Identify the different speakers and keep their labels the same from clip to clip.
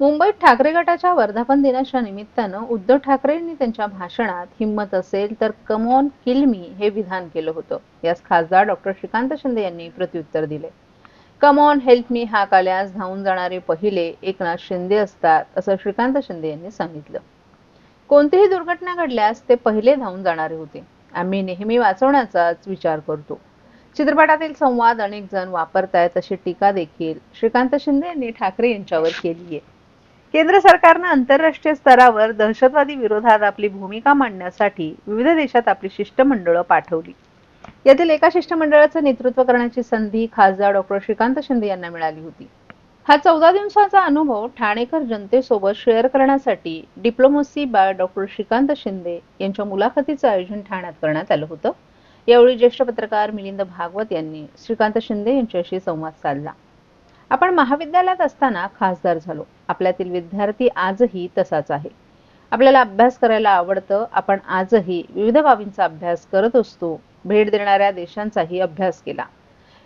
Speaker 1: मुंबईत ठाकरे गटाच्या वर्धापन दिनाच्या निमित्तानं उद्धव ठाकरेंनी त्यांच्या भाषणात हिंमत असेल तर कम किल मी हे विधान केलं होतं. यास खासदार डॉक्टर श्रीकांत शिंदे यांनी प्रत्युत्तर दिले. कमॉन हेल्प मी हा काल्यास धावून जाणारे पहिले एकनाथ शिंदे असतात असं श्रीकांत शिंदे यांनी सांगितलं. कोणतीही दुर्घटना घडल्यास ते पहिले धावून जाणारे होते. आम्ही नेहमी वाचवण्याचाच विचार करतो. चित्रपटातील संवाद अनेक जण वापरतायत अशी टीका देखील श्रीकांत शिंदे यांनी ठाकरे यांच्यावर केली आहे केंद्र सरकारनं आंतरराष्ट्रीय स्तरावर दहशतवादी विरोधात आपली भूमिका मांडण्यासाठी विविध देशात आपली शिष्टमंडळं पाठवली. यातील एका शिष्टमंडळाचं नेतृत्व करण्याची संधी खासदार डॉक्टर श्रीकांत शिंदे यांना मिळाली होती. हा चौदा दिवसाचा अनुभव ठाणेकर जनतेसोबत शेअर करण्यासाठी diplomacy by doctor Shrikant Shinde यांच्या मुलाखतीचं आयोजन ठाण्यात करण्यात आलं होतं. यावेळी ज्येष्ठ पत्रकार मिलिंद भागवत यांनी श्रीकांत शिंदे यांच्याशी संवाद साधला. आपण महाविद्यालयात असताना खासदार झालो. आपल्यातील विद्यार्थी आजही तसाच आहे. आपल्याला अभ्यास करायला आवडतं. आपण आजही विविध बाबींचा अभ्यास करत असतो. भेट देणाऱ्या देशांचाही अभ्यास केला.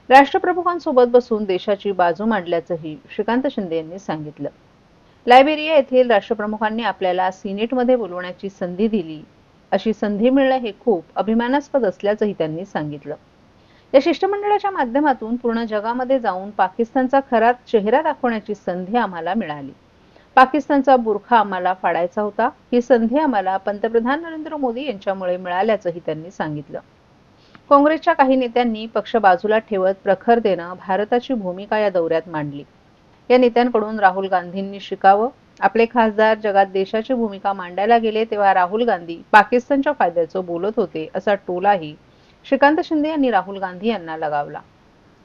Speaker 1: राष्ट्रप्रमुखांसोबत बसून देशाची बाजू मांडल्याचंही श्रीकांत शिंदे यांनी सांगितलं. लायबेरिया येथील राष्ट्रप्रमुखांनी आपल्याला सिनेटमध्ये बोलवण्याची संधी दिली. अशी संधी मिळणं हे खूप अभिमानास्पद असल्याचंही त्यांनी सांगितलं. या शिष्टमंडळाच्या माध्यमातून पूर्ण जगामध्ये जाऊन पाकिस्तानचा खरा चेहरा दाखवण्याची संधी आम्हाला मिळाली. पाकिस्तानचा बुरखा आम्हाला फाडायचा होता. ही संधी आम्हाला पंतप्रधान नरेंद्र मोदी यांच्यामुळे मिळाल्याचंही त्यांनी सांगितलं. काँग्रेसच्या काही नेत्यांनी पक्ष बाजूला ठेवत प्रखरतेनं भारताची भूमिका या दौऱ्यात मांडली. या नेत्यांकडून राहुल गांधींनी शिकावं. आपले खासदार जगात देशाची भूमिका मांडायला गेले तेव्हा राहुल गांधी पाकिस्तानच्या फायद्याचं बोलत होते असा टोलाही श्रीकांत शिंदे यांनी राहुल गांधी यांना लगावला.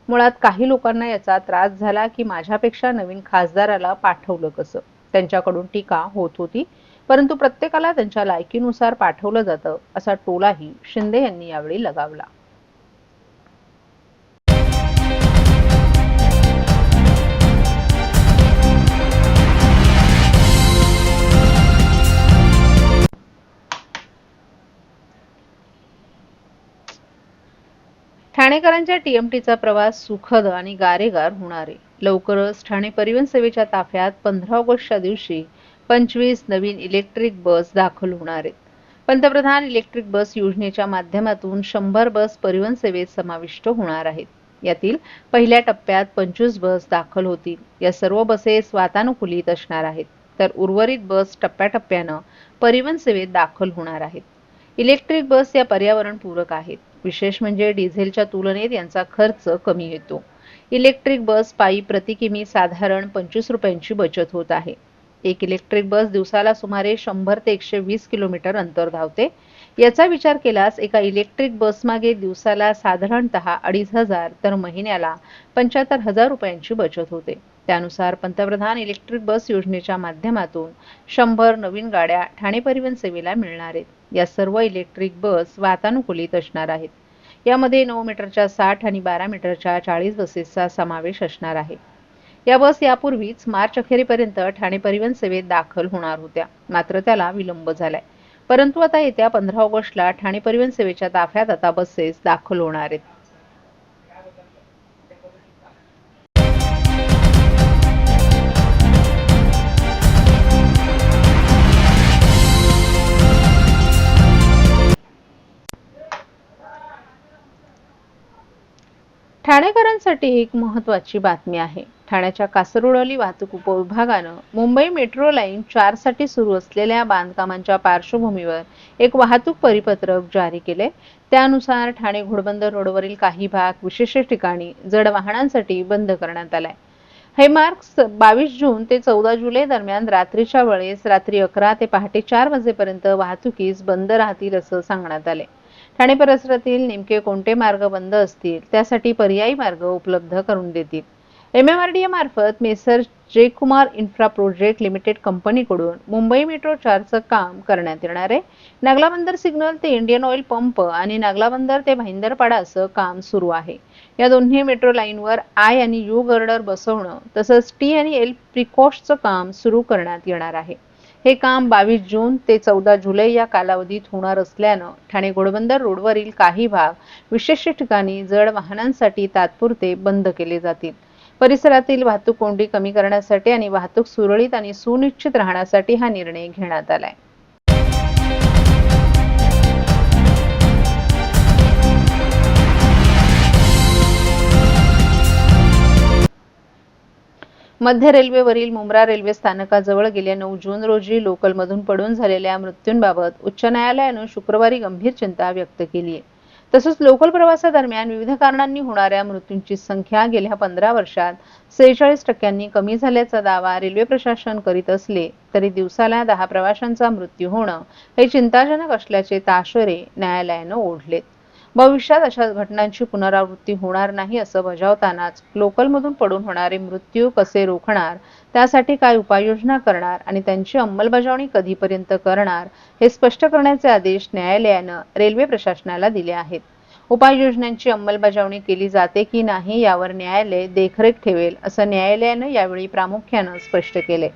Speaker 1: मुळात काही लोकांना याचा त्रास झाला की माझ्यापेक्षा नवीन खासदाराला पाठवलं कसं? त्यांच्याकडून टीका होत होती परंतु प्रत्येकाला त्यांच्या लायकीनुसार पाठवलं जातं असा टोलाही शिंदे यांनी यावेळी लगावला. ठाणेकरांच्या टीएमटीचा प्रवास सुखद आणि गारेगार होणार आहे. लवकरच ठाणे परिवहन सेवेच्या ताफ्यात पंधरा ऑगस्टच्या दिवशी पंचवीस नवीन इलेक्ट्रिक बस दाखल होणार आहेत. पंतप्रधान इलेक्ट्रिक बस योजनेच्या माध्यमातून शंभर बस परिवहन सेवेत समाविष्ट होणार आहेत. यातील पहिल्या टप्प्यात पंचवीस बस दाखल होतील. या सर्व बसेस वातानुकूलित असणार आहेत. तर उर्वरित बस टप्प्याटप्प्यानं परिवहन सेवेत दाखल होणार आहेत. इलेक्ट्रिक बस या पर्यावरणपूरक आहेत. विशेष म्हणजे डिझेलच्या तुलनेत यांचा खर्च कमी येतो. इलेक्ट्रिक बस पायी प्रति किमी साधारण पंचवीस रुपयांची बचत होत आहे. एक इलेक्ट्रिक बस दिवसाला सुमारे शंभर ते एकशे वीस किलोमीटर अंतर धावते. याचा विचार केल्यास एका इलेक्ट्रिक बस मागे दिवसाला साधारणतः अडीच हजार तर महिन्याला पंच्याहत्तर हजार रुपयांची बचत होते. त्यानुसार पंतप्रधान इलेक्ट्रिक बस योजनेच्या माध्यमातून शंभर नवीन गाड्या ठाणे परिवहन सेवेला मिळणार आहेत. या सर्व इलेक्ट्रिक बस वातानुकूलित असणार आहेत. यामध्ये नऊ मीटरच्या साठ आणि बारा मीटरच्या चाळीस बसेसचा समावेश असणार आहे. या बस यापूर्वीच मार्च अखेरीपर्यंत ठाणे परिवहन सेवेत दाखल होणार होत्या. मात्र त्याला विलंब झालाय. परंतु आता येत्या पंधरा ऑगस्टला ठाणे परिवहन सेवेच्या ताफ्यात आता बसेस दाखल होणार आहेत. ठाणेकरांसाठी एक महत्त्वाची बातमी आहे. ठाण्याच्या कासरवडली वाहतूक उपविभागानं मुंबई मेट्रो लाईन चारसाठी सुरू असलेल्या बांधकामांच्या पार्श्वभूमीवर एक वाहतूक परिपत्रक जारी केले. त्यानुसार ठाणे घोडबंदर रोडवरील काही भाग विशेष ठिकाणी जड वाहनांसाठी बंद करण्यात आलाय. हे मार्ग बावीस जून ते चौदा जुलै दरम्यान रात्रीच्या वेळेस रात्री अकरा ते पहाटे चार वाजेपर्यंत वाहतुकीस बंद राहतील असं सांगण्यात आले ठाणे परिसरातील नेमके कोणते मार्ग बंद असतील त्यासाठी पर्यायी मार्ग उपलब्ध करून देतील. M M R D A मार्फत messrs Jaikumar infra project limited कंपनीकडून मुंबई मेट्रो चारचं काम करण्यात येणार आहे. नागलाबंदर सिग्नल ते इंडियन ऑइल पंप आणि नागलाबंदर ते भाईंदरपाडा असं काम सुरू आहे. या दोन्ही मेट्रो लाईनवर आय आणि यू गर्डर बसवणं तसंच टी आणि एल प्रिकॉशचं काम सुरू करण्यात येणार आहे. हे काम बावीस जून ते चौदा जुलै या कालावधीत होणार असल्यानं ठाणे घोडबंदर रोडवरील काही भाग विशिष्ट ठिकाणी जड वाहनांसाठी तात्पुरते बंद केले जातील. परिसरातील वाहतूक कोंडी कमी करण्यासाठी आणि वाहतूक सुरळीत आणि सुनिश्चित राहण्यासाठी हा निर्णय घेण्यात आलाय. मध्य रेल्वेवरील मुंब्रा रेल्वे स्थानकाजवळ गेल्या नऊ जून रोजी लोकलमधून पडून झालेल्या मृत्यूंबाबत उच्च न्यायालयानं शुक्रवारी गंभीर चिंता व्यक्त केली आहे. तसंच लोकल प्रवासादरम्यान विविध कारणांनी होणाऱ्या मृत्यूंची संख्या गेल्या पंधरा वर्षात सेहेचाळीस टक्क्यांनी कमी झाल्याचा दावा रेल्वे प्रशासन करीत असले तरी दिवसाला दहा प्रवाशांचा मृत्यू होणं हे चिंताजनक असल्याचे ताशरे न्यायालयानं ओढलेत. भविष्यात अशा घटनांची पुनरावृत्ती होणार नाही असं बजावतानाच लोकलमधून पडून होणारे मृत्यू कसे रोखणार त्यासाठी काय उपाययोजना करणार आणि त्यांची अंमलबजावणी कधीपर्यंत करणार हे स्पष्ट करण्याचे आदेश न्यायालयानं रेल्वे प्रशासनाला दिले आहेत. उपाययोजनांची अंमलबजावणी केली जाते की नाही यावर न्यायालय देखरेख ठेवेल असं न्यायालयानं यावेळी प्रामुख्यानं स्पष्ट केले.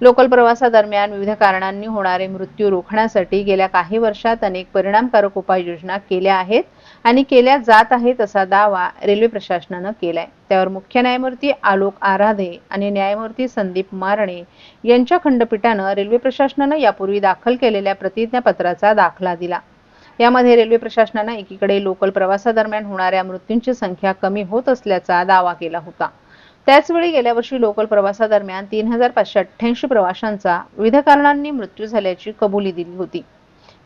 Speaker 1: लोकल प्रवासादरम्यान विविध कारणांनी होणारे मृत्यू रोखण्यासाठी गेल्या काही वर्षात अनेक परिणामकारक उपाययोजना केल्या आहेत. आणि केल्या जात आहेत असा दावा रेल्वे प्रशासनानं केलाय. त्यावर मुख्य न्यायमूर्ती आलोक आराधे आणि न्यायमूर्ती संदीप मारणे यांच्या खंडपीठानं रेल्वे प्रशासनानं यापूर्वी दाखल केलेल्या प्रतिज्ञापत्राचा दाखला दिला. यामध्ये रेल्वे प्रशासनानं एकीकडे लोकल प्रवासादरम्यान होणाऱ्या मृत्यूंची संख्या कमी होत असल्याचा दावा केला होता. त्याचवेळी गेल्या वर्षी लोकल प्रवासादरम्यान तीन हजार पाचशे अठ्ठ्याऐंशी प्रवाशांचा विविध कारणांनी मृत्यू झाल्याची कबुली दिली होती.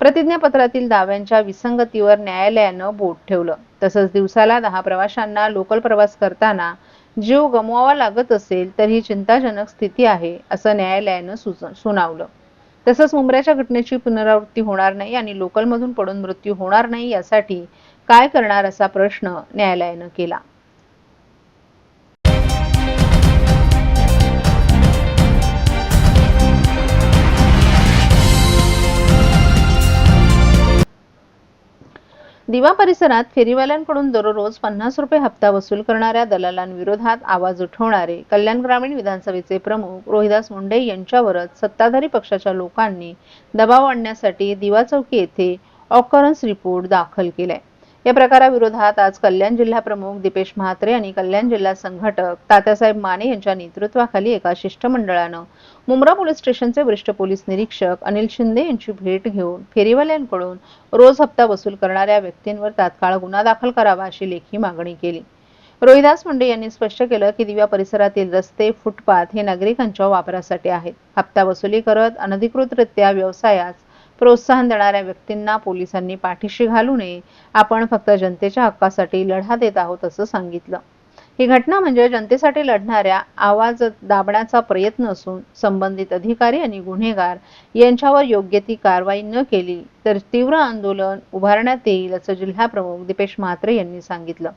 Speaker 1: प्रतिज्ञापत्रातील दाव्यांच्या विसंगतीवर न्यायालयानं बोट ठेवलं. तसंच दिवसाला दहा प्रवाशांना लोकल प्रवास करताना जीव गमवावा लागत असेल तर ही चिंताजनक स्थिती आहे असं न्यायालयानं सुनावलं. तसंच मुंबऱ्याच्या घटनेची पुनरावृत्ती होणार नाही आणि लोकलमधून पडून मृत्यू होणार नाही यासाठी काय करणार असा प्रश्न न्यायालयानं केला. दिवा परिसरात फेरीवाल्यांकडून दररोज पन्नास रुपये हप्ता वसूल करणाऱ्या दलालांविरोधात आवाज उठवणारे कल्याण ग्रामीण विधानसभेचे प्रमुख रोहिदास मुंडे यांच्यावरच सत्ताधारी पक्षाच्या लोकांनी दबाव आणण्यासाठी दिवा चौकी येथे ऑकरन्स रिपोर्ट दाखल केलाय. या प्रकाराविरोधात आज कल्याण जिल्हा प्रमुख दीपेश म्हात्रे आणि कल्याण जिल्हा संघटक तात्यासाहेब माने यांच्या नेतृत्वाखाली एका शिष्टमंडळानं मुंब्रा पोलीस स्टेशनचे वरिष्ठ पोलीस निरीक्षक अनिल शिंदे यांची भेट घेऊन फेरीवाल्यांकडून रोज हप्ता वसूल करणाऱ्या व्यक्तींवर तात्काळ गुन्हा दाखल करावा अशी लेखी मागणी केली. रोहिदास मुंडे यांनी स्पष्ट केलं की दिव्या परिसरातील रस्ते फुटपाथ हे नागरिकांच्या वापरासाठी आहेत. हप्ता वसुली करत अनधिकृतरित्या व्यवसायास प्रोत्साहन देणाऱ्या व्यक्तींना पोलिसांनी पाठीशी घालू नये. आपण फक्त जनतेच्या हक्कासाठी लढा देत आहोत असं सांगितलं. ही घटना म्हणजे जनतेसाठी लढणाऱ्या आवाज दाबण्याचा प्रयत्न असून संबंधित अधिकारी आणि गुन्हेगार यांच्यावर योग्य ती कारवाई न केली तर तीव्र आंदोलन उभारण्यात येईल असं जिल्हा प्रमुख दीपेश म्हात्रे यांनी सांगितलं.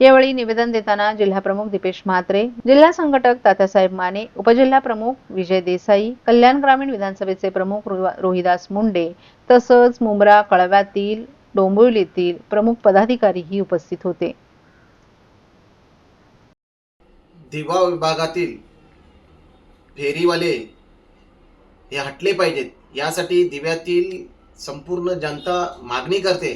Speaker 1: यावेळी निवेदन देताना जिल्हा प्रमुख दीपेश म्हात्रे जिल्हा संघटक तात्यासाहेब माने उपजिल्हा प्रमुख विजय देसाई कल्याण ग्रामीण विधानसभेचे प्रमुख रोहिदास मुंडे तसंच मुंब्रा कळव्यातील डोंबिवलीतील प्रमुख पदाधिकारीही उपस्थित होते.
Speaker 2: दिवा विभागातील फेरीवाले हे हटले पाहिजेत. यासाठी दिव्यातील संपूर्ण जनता मागणी करते.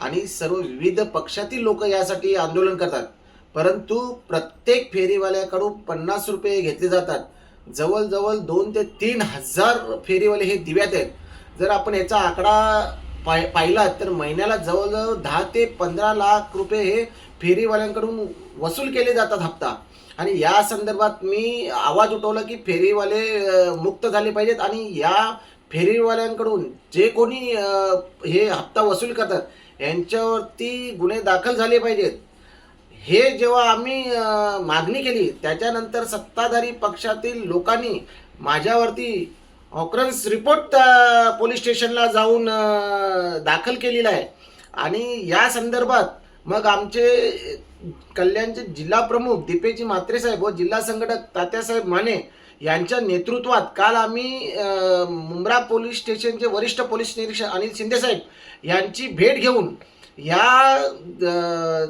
Speaker 2: आणि सर्व विविध पक्षातील लोक यासाठी आंदोलन करतात. परंतु प्रत्येक फेरीवाल्याकडून पन्नास रुपये घेतले जातात. जवळजवळ दोन ते तीन हजार फेरीवाले हे दिव्यात आहेत. जर आपण याचा आकडा पाय पाहिला तर महिन्याला जवळजवळ दहा ते पंधरा लाख रुपये हे फेरीवाल्यांकडून वसूल केले जातात हप्ता. आणि या संदर्भात मी आवाज उठवला की फेरीवाले मुक्त झाले पाहिजेत आणि या फेरीवाल्यांकडून जे कोणी हे हप्ता वसूल करतात यांच्यावरती गुन्हे दाखल झाले पाहिजेत. हे जेव्हा आम्ही मागणी केली त्याच्यानंतर सत्ताधारी पक्षातील लोकांनी माझ्यावरती ऑक्रन्स रिपोर्ट पोलीस स्टेशनला जाऊन दाखल केलेला आहे. आणि या संदर्भात मग आमचे कल्याणचे जिल्हा प्रमुख दीपेजी म्हात्रे साहेब व जिल्हा संघटक तात्यासाहेब माने यांच्या नेतृत्वात काल आम्ही मुंब्रा पोलीस स्टेशनचे वरिष्ठ पोलीस निरीक्षक अनिल शिंदेसाहेब यांची भेट घेऊन या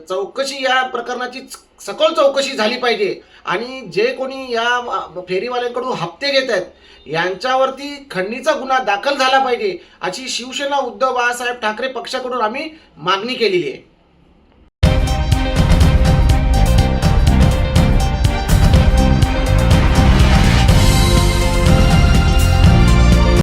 Speaker 2: चौकशी या प्रकरणाची सखोल चौकशी झाली पाहिजे. आणि जे कोणी या फेरीवाल्यांकडून हप्ते घेत आहेत यांच्यावरती खंडणीचा गुन्हा दाखल झाला पाहिजे अशी शिवसेना उद्धव बाळासाहेब ठाकरे पक्षाकडून आम्ही मागणी केलेली आहे.